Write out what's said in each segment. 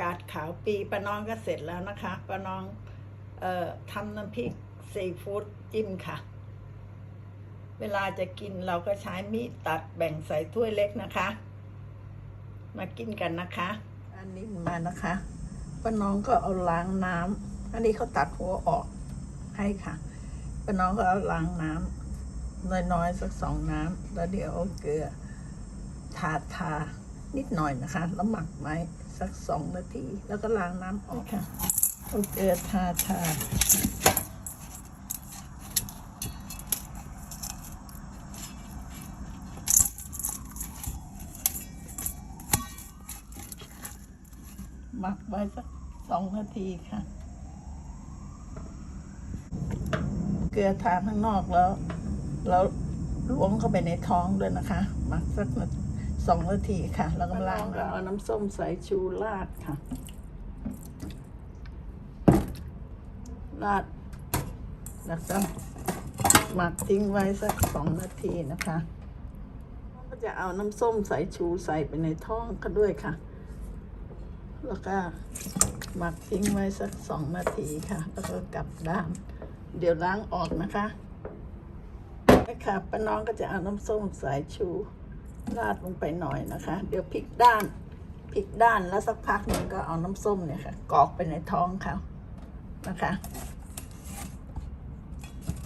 กาดขาวปีป้าน้องก็เสร็จแล้วนะคะป้าน้องเอ่อทำน้ำพริกซีฟู้ดจิ้มค่ะ เวลาจะกินเราก็ใช้มีดตัดแบ่งใส่ถ้วยเล็กนะคะ มากินกันนะคะ อันนี้มานะคะป้าน้องก็เอาล้างน้ำอันนี้เขาตัดหัวออกให้ค่ะป้าน้องก็เอาล้างน้ำน้อยๆสักสองน้ำแล้วเดี๋ยวเอาเกลือทาทานิดหน่อยนะคะ แล้วหมักไว้ สักสองนาที แล้วก็ล้างน้ำออกค่ะเอาเกลือทาทาหมักไว้สักสองนาทีค่ะ เกลือทาข้างนอกแล้ว แล้วล้วงเข้าไปในท้องด้วยนะคะ หมักสักนา สองนาทีค่ะ แล้วก็ล้างก็เอาน้ำส้มสายชูราดค่ะ ราดแล้วก็หมักทิ้งไว้สักสองนาทีนะคะ ก็จะเอาน้ำส้มสายชูใส่ไปในท้องก็ด้วยค่ะ แล้วก็หมักทิ้งไว้สักสองนาทีค่ะ แล้วก็กลับด้าน เดี๋ยวล้างออกนะคะค่ะป้าน้องก็จะเอาน้ำส้มสายชู ราดลงไปหน่อยนะคะ เดี๋ยวพลิกด้านพลิกด้านแล้วสักพักหนึ่งก็เอาน้ำส้มเนี่ยค่ะกรอกไปในท้องเขานะคะ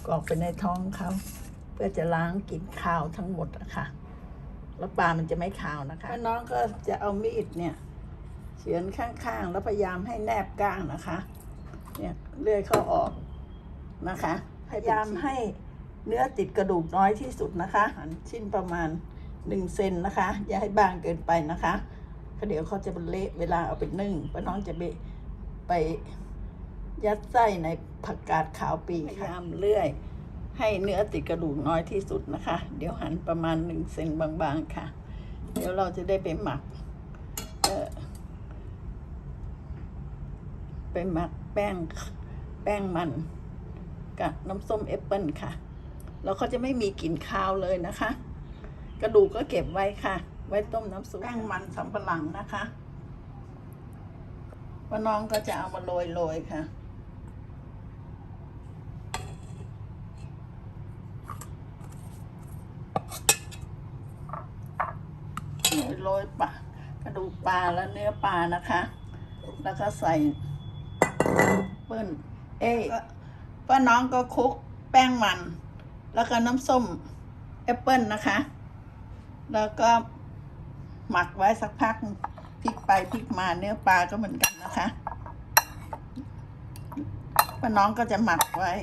กรอกไปในท้องเขาเพื่อจะล้างกลิ่นคาวทั้งหมดอะค่ะแล้วปลามันจะไม่คาวนะคะน้องก็จะเอามีดเนี่ยเฉือนข้างๆ แล้วพยายามให้แนบก้างนะคะ เนี่ยเลื่อยเข้าออกนะคะ พยายามให้เนื้อติดกระดูกน้อยที่สุดนะคะ หั่นชิ้นประมาณ หนึ่งเซนนะคะ อย่าให้บางเกินไปนะคะเพราะเดี๋ยวเขาจะเป็นเละเวลาเอาไปนึ่งป้าน้องจะไปไปยัดไส้ในผักกาดขาวปีพยายามเลื่อย ให้เนื้อติดกระดูกน้อยที่สุดนะคะ เดี๋ยวหั่นประมาณหนึ่งเซนบางๆค่ะ เดี๋ยวเราจะได้ไปหมักเอ่อไปหมักแป้งแป้งมันกับน้ำส้มแอปเปิลค่ะ แล้วเขาจะไม่มีกลิ่นคาวเลยนะคะ กระดูกก็เก็บไว้ค่ะ ไว้ต้มน้ำซุปแป้งมันสำปะหลังนะคะว่าน้องก็จะเอามาโรยโรยค่ะ โรยปลากระดูกปลาและเนื้อปลานะคะ แล้วก็ใส่เปิ้ลเอ้ยป้าน้องก็คลุกแป้งมัน แล้วก็น้ำส้มแอปเปิ้ลนะคะ แล้วก็หมักไว้สักพักพลิกไปพลิกมาเนื้อปลาก็เหมือนกันนะคะป้าน้องก็จะหมักไว้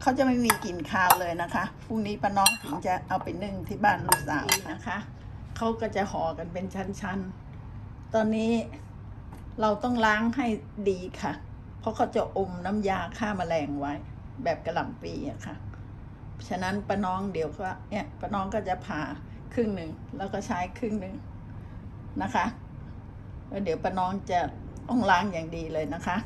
เขาจะไม่มีกลิ่นคาวเลยนะคะพรุ่งนี้ป้าน้องถึงจะเอาไปนึ่งที่บ้านลูกสาวนะคะเขาก็จะห่อกันเป็นชั้นๆ ตอนนี้เราต้องล้างให้ดีค่ะ เพราะเขาจะอมน้ำยาฆ่าแมลงไว้ แบบกระหล่ำปีอะค่ะ ฉะนั้นป้าน้องเดี๋ยวก็เนี่ยป้าน้องก็จะผ่า ครึ่งหนึ่งแล้วก็ใช้ครึ่งหนึ่งนะคะแล้วเดี๋ยวป้าน้องจะต้องล้างอย่างดีเลยนะคะ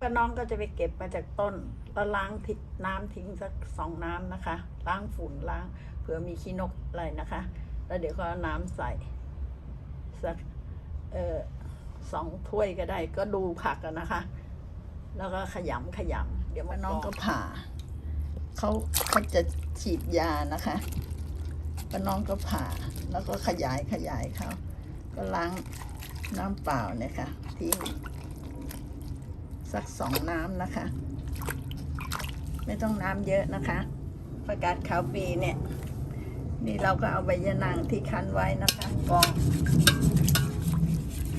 ป้าน้องก็จะไปเก็บมาจากต้นแล้วล้างทิ้งน้ำทิ้งสักสองน้ำนะคะ ล้างฝุ่นล้างเผื่อมีขี้นกอะไรนะคะ แล้วเดี๋ยวก็น้ำใส่สักเออสองถ้วยก็ได้ก็ดูผักกันนะคะ แล้วก็ขยำขยำเดี๋ยวว่าน้องก็ผ่าเขาเขาจะฉีดยานะคะ ป้าน้องก็ผ่าแล้วก็ขยายขยายเขาก็ล้างน้ำเปล่าเนี่ยค่ะทิ้งสักสองน้ำนะคะ ไม่ต้องน้ำเยอะนะคะประกาศขาวปีเนี่ย นี่เราก็เอาใบยะนางที่คั้นไว้นะคะกอง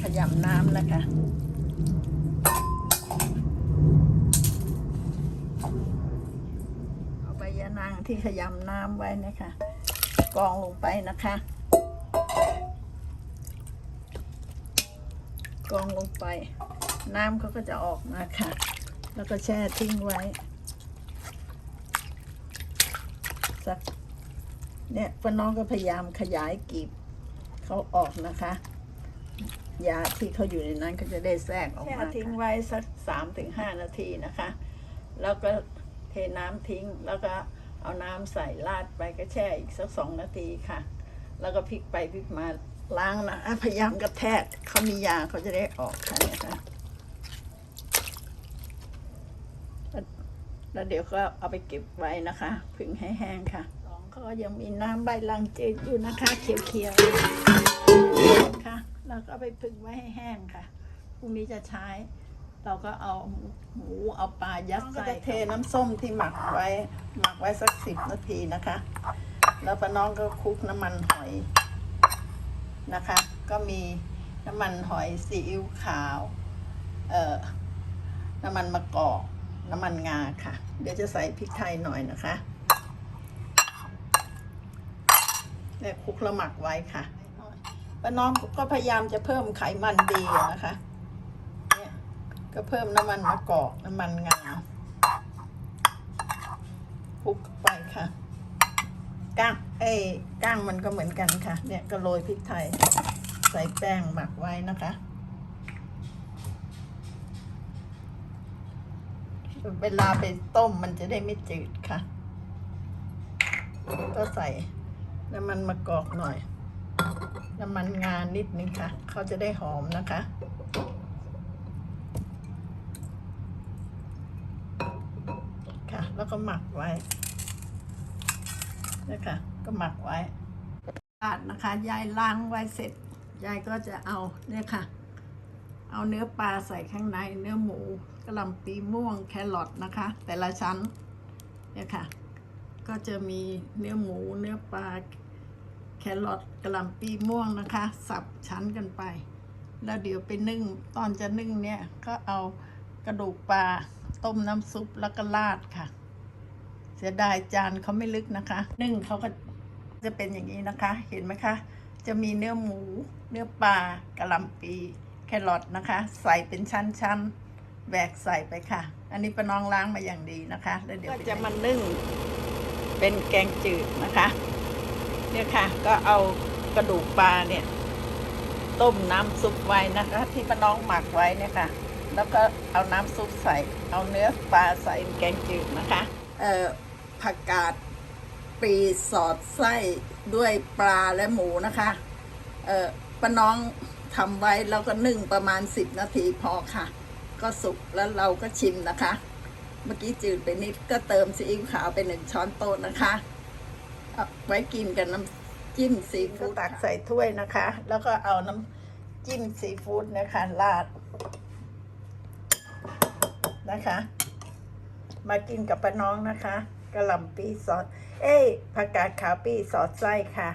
ขยำน้ำนะคะเอาใบยะนางที่ขยำน้ำไว้นะคะ กรองลงไปนะคะ กรองลงไป น้ำเขาก็จะออกมาค่ะแล้วก็แช่ทิ้งไว้ สักเนี่ยป้าน้องก็พยายามขยายกีบเขาออกนะคะยาที่เขาอยู่ในนั้นก็จะได้แทรกออกมาแช่ทิ้งไว้สักสามถึงห้านาทีนะคะ แล้วก็เทน้ำทิ้งแล้วก็ เอาน้ำใส่ราดไปก็แช่อีกสักสองนาทีค่ะ แล้วก็พลิกไปพลิกมาล้างนะพยายามกระแทกเขามียาเขาจะได้ออกค่ะเนี่ยค่ะแล้วเดี๋ยวก็เอาไปเก็บไว้นะคะผึ่งให้แห้งค่ะสองขาก็ยังมีน้ำใบลังเจดอยู่นะคะ เขียวๆค่ะ แล้วก็ไปผึ่งไว้ให้แห้งค่ะพรุ่งนี้จะใช้ เราก็เอาหมูเอาปลายัดใส่เทน้ำส้มที่หมักไว้ หมักไว้สักสิบนาทีนะคะ แล้วป้าน้องก็คลุกน้ำมันหอยนะคะ ก็มีน้ำมันหอยซีอิ๊วขาว เอ่อ น้ำมันมะกอกน้ำมันงาค่ะ เดี๋ยวจะใส่พริกไทยหน่อยนะคะแล้วคลุกแล้วหมักไว้ค่ะป้าน้องก็พยายามจะเพิ่มไขมันดีนะคะ ก็เพิ่มน้ำมันมะกอกน้ำมันงาคลุกไปค่ะก้างเอ้ก้างมันก็เหมือนกันค่ะ เนี่ยก็โรยพริกไทย ใส่แป้งหมักไว้นะคะเวลาไปต้มมันจะได้ไม่จืดค่ะ ก็ใส่น้ำมันมะกอกหน่อย น้ำมันงานนิดนึงค่ะ เขาจะได้หอมนะคะ แล้วก็หมักไว้นะคะก็หมักไว้ลาดนะคะ ยายล้างไว้เสร็จ ยายก็จะเอาเนี่ยค่ะ เอาเนื้อปลาใส่ข้างใน เนื้อหมูกระหล่ำปีม่วงแครอทนะคะ แต่ละชั้นเนี่ยค่ะ ก็จะมีเนื้อหมู เนื้อปลาแครอทกระหล่ำปีม่วงนะคะ สับชั้นกันไป แล้วเดี๋ยวไปนึ่ง ตอนจะนึ่งเนี่ยก็เอากระดูกปลาต้มน้ำซุปแล้วก็ราดค่ะ เสียดายจานเขาไม่ลึกนะคะนึ่งเขาก็จะเป็นอย่างนี้นะคะ เห็นไหมคะ จะมีเนื้อหมู เนื้อปลากระหลำปีแครอทนะคะ ใส่เป็นชั้นๆแบกใส่ไปค่ะ อันนี้ป้าน้องล้างมาอย่างดีนะคะ แล้วเดี๋ยวก็จะมานึ่งเป็นแกงจืดนะคะ เนี่ยค่ะ ก็เอากระดูกปลาเนี่ย ต้มน้ำซุปไว้นะคะ ที่ป้าน้องหมักไว้เนี่ยค่ะ แล้วก็เอาน้ำซุปใส่ เอาเนื้อปลาใส่แกงจืดนะคะ เอ่อ ผักกาดปีสอดไส้ด้วยปลาและหมูนะคะ เอ่อป้าน้องทำไว้แล้วก็นึ่งประมาณสิบนาทีพอค่ะ ก็สุกแล้วเราก็ชิมนะคะ เมื่อกี้จืดไปนิดก็เติมซีอิ๊วขาวไปหนึ่งช้อนโต๊ะนะคะเอาไว้กินกับน้ำจิ้มซีฟู้ดตักใส่ถ้วยนะคะ แล้วก็เอาน้ำจิ้มซีฟู้ดนะคะราดนะคะ มากินกับป้าน้องนะคะ กระหล่ำปีซอสเอ้ยผักกาดขาวปีสอดไส้ค่ะ